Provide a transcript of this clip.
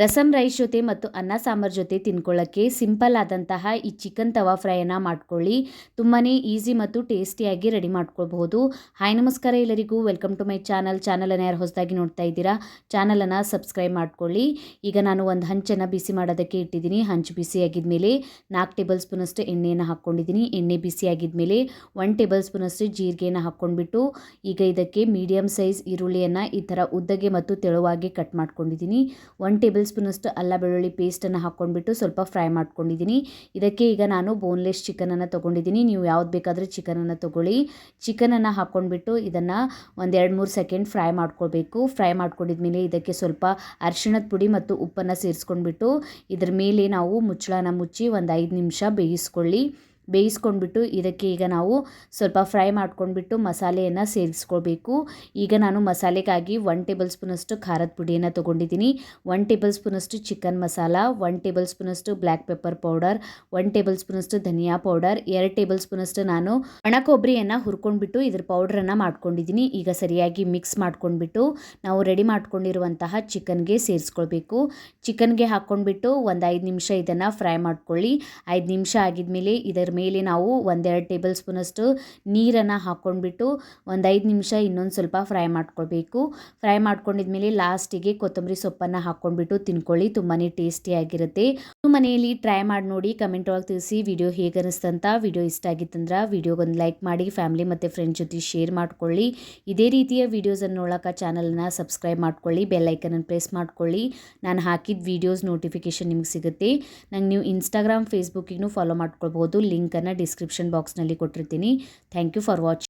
Rasam rice ಜೊತೆ ಮತ್ತು ಅನ್ನ ಸಾಂಬಾರ್ ಜೊತೆ ತಿನ್ಕೊಳ್ಳೋಕ್ಕೆ ಸಿಂಪಲ್ ಆದಂತಹ ಈ ಚಿಕನ್ ತವಾ ಫ್ರೈಯನ್ನು ಮಾಡ್ಕೊಳ್ಳಿ. ತುಂಬಾ ಈಸಿ ಮತ್ತು ಟೇಸ್ಟಿಯಾಗಿ ರೆಡಿ ಮಾಡ್ಕೊಳ್ಬಹುದು. ಹಾಯ್, ನಮಸ್ಕಾರ ಎಲ್ಲರಿಗೂ. Welcome to my channel. ಚಾನಲನ್ನು ಯಾರು ಹೊಸದಾಗಿ ನೋಡ್ತಾ ಇದ್ದೀರಾ, ಚಾನಲನ್ನು ಸಬ್ಸ್ಕ್ರೈಬ್ ಮಾಡ್ಕೊಳ್ಳಿ. ಈಗ ನಾನು ಒಂದು ಹಂಚನ್ನು ಬಿಸಿ ಮಾಡೋದಕ್ಕೆ ಇಟ್ಟಿದ್ದೀನಿ. ಹಂಚು ಬಿಸಿ ಆಗಿದ್ಮೇಲೆ ನಾಲ್ಕು ಟೇಬಲ್ ಸ್ಪೂನಷ್ಟು ಎಣ್ಣೆಯನ್ನು ಹಾಕ್ಕೊಂಡಿದ್ದೀನಿ. ಎಣ್ಣೆ ಬಿಸಿ ಆಗಿದ್ಮೇಲೆ ಒನ್ ಟೇಬಲ್ ಸ್ಪೂನಷ್ಟು ಜೀರಿಗೆಯನ್ನು ಹಾಕ್ಕೊಂಡ್ಬಿಟ್ಟು ಈಗ ಇದಕ್ಕೆ ಮೀಡಿಯಮ್ ಸೈಜ್ ಈರುಳ್ಳಿಯನ್ನು ಈ ಥರ ಉದ್ದಗೆ ಮತ್ತು ತೆಳುವಾಗಿ ಕಟ್ ಮಾಡ್ಕೊಂಡಿದ್ದೀನಿ. ಒನ್ ಟೇಬಲ್ ಸ್ಪೂನಷ್ಟು ಅಲ್ಲ ಬೆಳ್ಳುಳ್ಳಿ ಪೇಸ್ಟನ್ನು ಹಾಕ್ಕೊಂಡ್ಬಿಟ್ಟು ಸ್ವಲ್ಪ ಫ್ರೈ ಮಾಡ್ಕೊಂಡಿದ್ದೀನಿ. ಇದಕ್ಕೆ ಈಗ ನಾನು ಬೋನ್ಲೆಸ್ ಚಿಕನನ್ನು ತೊಗೊಂಡಿದ್ದೀನಿ. ನೀವು ಯಾವ್ದು ಬೇಕಾದರೂ ಚಿಕನನ್ನು ತೊಗೊಳ್ಳಿ. ಚಿಕನನ್ನು ಹಾಕ್ಕೊಂಡ್ಬಿಟ್ಟು ಇದನ್ನು ಒಂದೆರಡು ಮೂರು ಸೆಕೆಂಡ್ ಫ್ರೈ ಮಾಡ್ಕೊಳ್ಬೇಕು. ಫ್ರೈ ಮಾಡ್ಕೊಂಡಿದ್ಮೇಲೆ ಇದಕ್ಕೆ ಸ್ವಲ್ಪ ಅರಿಶಿಣದ ಪುಡಿ ಮತ್ತು ಉಪ್ಪನ್ನು ಸೇರಿಸ್ಕೊಂಡ್ಬಿಟ್ಟು ಇದ್ರ ಮೇಲೆ ನಾವು ಮುಚ್ಚಳನ ಮುಚ್ಚಿ ಒಂದು ಐದು ನಿಮಿಷ ಬೇಯಿಸ್ಕೊಳ್ಳಿ. ಬೇಯಿಸ್ಕೊಂಡ್ಬಿಟ್ಟು ಇದಕ್ಕೆ ಈಗ ನಾವು ಸ್ವಲ್ಪ ಫ್ರೈ ಮಾಡ್ಕೊಂಡ್ಬಿಟ್ಟು ಮಸಾಲೆಯನ್ನು ಸೇರಿಸ್ಕೊಳ್ಬೇಕು. ಈಗ ನಾನು ಮಸಾಲೆಗಾಗಿ ಒನ್ ಟೇಬಲ್ ಸ್ಪೂನಷ್ಟು ಖಾರದ ಪುಡಿಯನ್ನು ತೊಗೊಂಡಿದ್ದೀನಿ. ಒನ್ ಟೇಬಲ್ ಸ್ಪೂನಷ್ಟು ಚಿಕನ್ ಮಸಾಲ ಒನ್ ಟೇಬಲ್ ಸ್ಪೂನಷ್ಟು black pepper powder one table ಸ್ಪೂನಷ್ಟು ಧನಿಯಾ ಪೌಡರ್ ಎರಡು ಟೇಬಲ್ ಸ್ಪೂನಷ್ಟು ನಾನು ಒಣ ಕೊಬ್ಬರಿಯನ್ನು ಹುರ್ಕೊಂಡ್ಬಿಟ್ಟು ಇದ್ರ ಪೌಡ್ರನ್ನು ಮಾಡ್ಕೊಂಡಿದ್ದೀನಿ. ಈಗ ಸರಿಯಾಗಿ ಮಿಕ್ಸ್ ಮಾಡ್ಕೊಂಡ್ಬಿಟ್ಟು ನಾವು ರೆಡಿ ಮಾಡ್ಕೊಂಡಿರುವಂತಹ ಚಿಕನ್ಗೆ ಸೇರಿಸ್ಕೊಳ್ಬೇಕು. ಚಿಕನ್ಗೆ ಹಾಕ್ಕೊಂಡ್ಬಿಟ್ಟು ಒಂದು ಐದು ನಿಮಿಷ ಇದನ್ನು ಫ್ರೈ ಮಾಡ್ಕೊಳ್ಳಿ. ಐದು ನಿಮಿಷ ಆಗಿದ್ಮೇಲೆ ಇದರ ಮೇಲೆ ನಾವು ಒಂದೆರಡು ಟೇಬಲ್ ಸ್ಪೂನಷ್ಟು ನೀರನ್ನು ಹಾಕ್ಕೊಂಡ್ಬಿಟ್ಟು ಒಂದು ಐದು ನಿಮಿಷ ಇನ್ನೊಂದು ಸ್ವಲ್ಪ ಫ್ರೈ ಮಾಡ್ಕೊಳ್ಬೇಕು. ಫ್ರೈ ಮಾಡ್ಕೊಂಡಿದ್ಮೇಲೆ ಲಾಸ್ಟಿಗೆ ಕೊತ್ತಂಬರಿ ಸೊಪ್ಪನ್ನು ಹಾಕ್ಕೊಂಡ್ಬಿಟ್ಟು ತಿನ್ಕೊಳ್ಳಿ ತುಂಬಾ ಟೇಸ್ಟಿಯಾಗಿರುತ್ತೆ ಮನೆಯಲ್ಲಿ ಟ್ರೈ ಮಾಡಿ ನೋಡಿ, ಕಮೆಂಟ್ ಒಳಗೆ ತಿಳಿಸಿ ವಿಡಿಯೋ ಹೇಗೆ ಅನಿಸ್ತಂತ ವಿಡಿಯೋ ಇಷ್ಟ ಆಗಿತ್ತಂದ್ರೆ ವಿಡಿಯೋಗೊಂದು ಲೈಕ್ ಮಾಡಿ, ಫ್ಯಾಮಿಲಿ ಮತ್ತು ಫ್ರೆಂಡ್ಸ್ ಜೊತೆ ಶೇರ್ ಮಾಡ್ಕೊಳ್ಳಿ. ಇದೇ ರೀತಿಯ ವೀಡಿಯೋಸನ್ನು ನೋಡೋಕೆ ಚಾನಲನ್ನು ಸಬ್ಸ್ಕ್ರೈಬ್ ಮಾಡ್ಕೊಳ್ಳಿ ಬೆಲ್ಲೈಕನನ್ನು ಪ್ರೆಸ್ ಮಾಡ್ಕೊಳ್ಳಿ. ನಾನು ಹಾಕಿದ ವೀಡಿಯೋಸ್ ನೋಟಿಫಿಕೇಷನ್ ನಿಮ್ಗೆ ಸಿಗುತ್ತೆ. ನಂಗೆ ನೀವು ಇನ್ಸ್ಟಾಗ್ರಾಮ್ ಫೇಸ್ಬುಕ್ಕಿಗೂ ಫಾಲೋ ಮಾಡ್ಕೊಳ್ಬೋದು. ಲಿಂಕನ್ನು ಡಿಸ್ಕ್ರಿಪ್ಷನ್ ಬಾಕ್ಸ್ನಲ್ಲಿ ಕೊಟ್ಟಿರ್ತೀನಿ. Thank you for watching